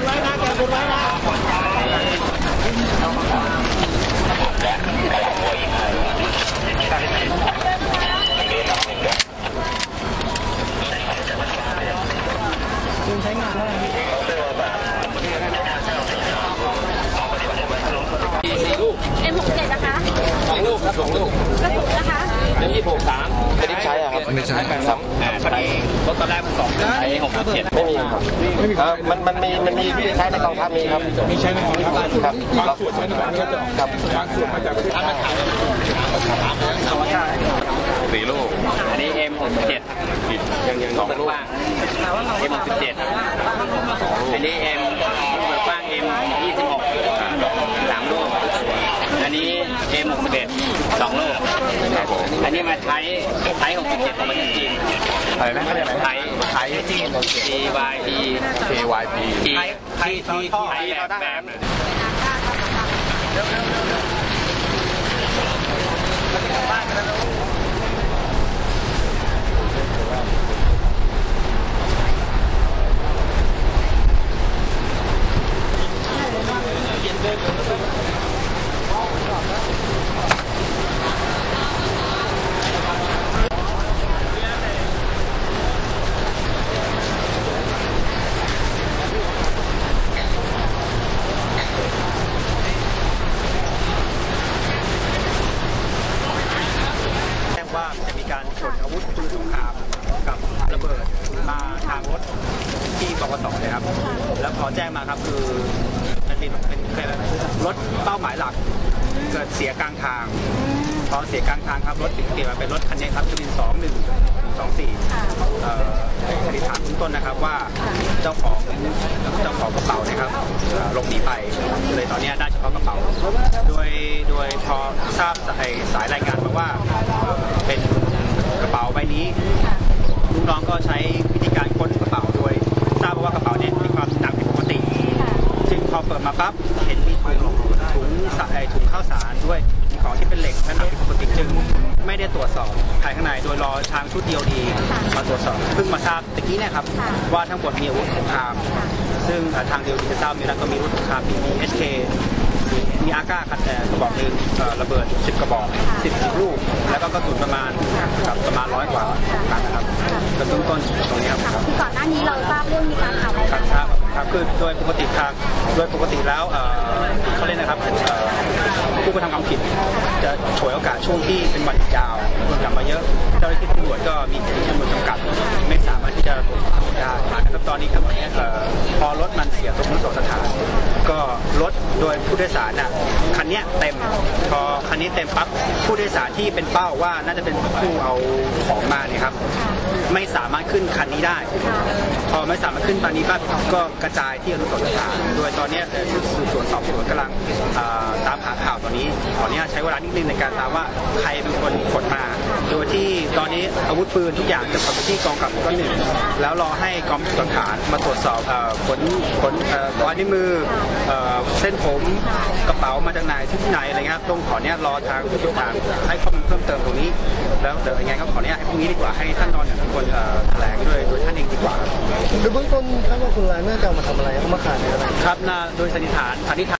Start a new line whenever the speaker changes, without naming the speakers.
นไว้นะแกบนไว้นะ
สี่ลูก
เอ็มหกเจ็ดนะคะ
สองลูกครับสองลูก
กระสุนนะคะ
เล่มยี่หกสาม
ไม่ได้ใช้อะครับไม่ได้ใช้ครับ
อ่าพอดี รถตอนแรกมันสองไอ้หกเจ็ด
ไม่มีครับเอ่อมันมันมีมันมีที่ใช้ในกองทัพมีครับมีใช้ในกองทัพครับบางส่วนใช้ในกองทัพครับ
สี่ลูกอันนี้เอ็มหกเจ็ดสองลูกเอ็มหกสิบเจ็ดอันนี้เอ็มเปิดกว้างเอ็มยี่สิบหกสามลูกอันนี้เอ็มหกสิบเอ็ด สองลูกอันนี้มาไทยไทยหกสิบเจ็ดของประเทศจีน
อะไรนะ
ไทย
ไทยจีน
T Y E
KYP
T T T T แบบแบบ
แจ้งว่าจะมีการ ขนอาวุธปืนสงครามกับระเบิดมาทางรถที่บกสเลยครับ แล้วพอแจ้งมาครับคือมันเป็นเป็นเป็นรถเป้าหมายหลัก เกิดเสียกลางทาง พอเสียกลางทางครับรถถึงเปลี่ยนมาเป็นรถคันนี้ครับทะเบียนสองหนึ่งสองสี่สันนิษฐานเบื้องต้นนะครับว่าเจ้าของเจ้าของกระเป๋านะครับหลบหนีไปเลยตอนนี้ได้เฉพาะกระเป๋า โดยโดยพอทราบสายสายรายงานมาว่าเป็น นี้ลูกน้องก็ใช้วิธีการค้นกระเป๋าโดยทราบว่ากระเป๋าเนี่ยมีความหนักผิดปกติ ซึ่งพอเปิดมาปั๊บเห็นมีถุงถุงสายถุงข้าวสารด้วยมีของที่เป็นเหล็กและหนักผิดปกติจึง ไม่ได้ตรวจสอบภายข้างในโดยรอทางชุดเดียวดีมาตรวจสอบเพิ่งมาทราบตะกี้เนี่ยครับว่าทั้งหมดมีอาวุธสงครามซึ่งเอ่อทางเดียวดีจะทราบมีแล้วก็มีอาวุธสงครามมี SK มีอาก้าคัดแต่กระบอกหนึ่งเอ่อระเบิด 10 กระบอก 10 10ลูก แล้วก็กระสุนประมาณกับประมาณร้อยกว่านัดนะครับก็เบื้องต้นตรงนี้ครับ
คือก่อนหน้านี้เราทราบเรื่องมีการข่าวอะไร
ครับครับครับคือโดยปกติทางโดยปกติแล้วเอ่อเขาเรียกนะครับเอ่อผู้กระทำความผิด จะฉวยโอกาสช่วงที่เป็นวันหยุดยาวกลับมาเยอะเจ้าหน้าที่ตำรวจก็มีจำนวนจำกัด ไม่สามารถที่จะได้นะครับตอนนี้ครับเอ่อพอรถมันเสียตรงนู้นสถาน ก็รถโดยผู้โดยสารน่ะคันเนี้ยเต็ม พอคันนี้เต็มปั๊บผู้โดยสารที่เป็นเป้าว่าน่าจะเป็นผู้เอาของมาเนี่ยครับ ไม่สามารถขึ้นคันนี้ได้ พอไม่สามารถขึ้นตอนนี้ก็ก็กระจายที่อนุสาวรีย์โดยตอนเนี้ยเอ่อชุดสืบสวนสอบสวนกำลังตามหาข่าวตอนนี้ขออนุญาตใช้เวลานิดนึงในการตามว่าใครเป็นคนขนมา โดยที่ อนนี้อาวุธปืนทุกอย่างจะขนไปที่กองกับก็หนึ่งแล้วรอให้กองพิสูจน์หลักฐานมาตรวจสอบเอ่อขนขนเอ่อรอยนิ้วมือเอ่อเส้นผมกระเป๋ามาจากไหนที่ไหนอะไรเงี้ยครับต้องขออนุญาตรอทางพิสูจน์หลักฐานให้ข้อมูลเพิ่มเติมตรงนี้ แล้วเดี๋ยวยังไงก็ขออนุญาตให้พรุ่งนี้ดีกว่าให้ท่านนอนอย่างเป็นคนเอ่อแถลงด้วยโดยท่านเองดีกว่า
โดยเบื้องต้นคาดว่าคนร้ายน่าจะเอามาทำอะไรเอามาขายในอะไร
ครับน่าโดยสันนิษฐานสันนิษฐาน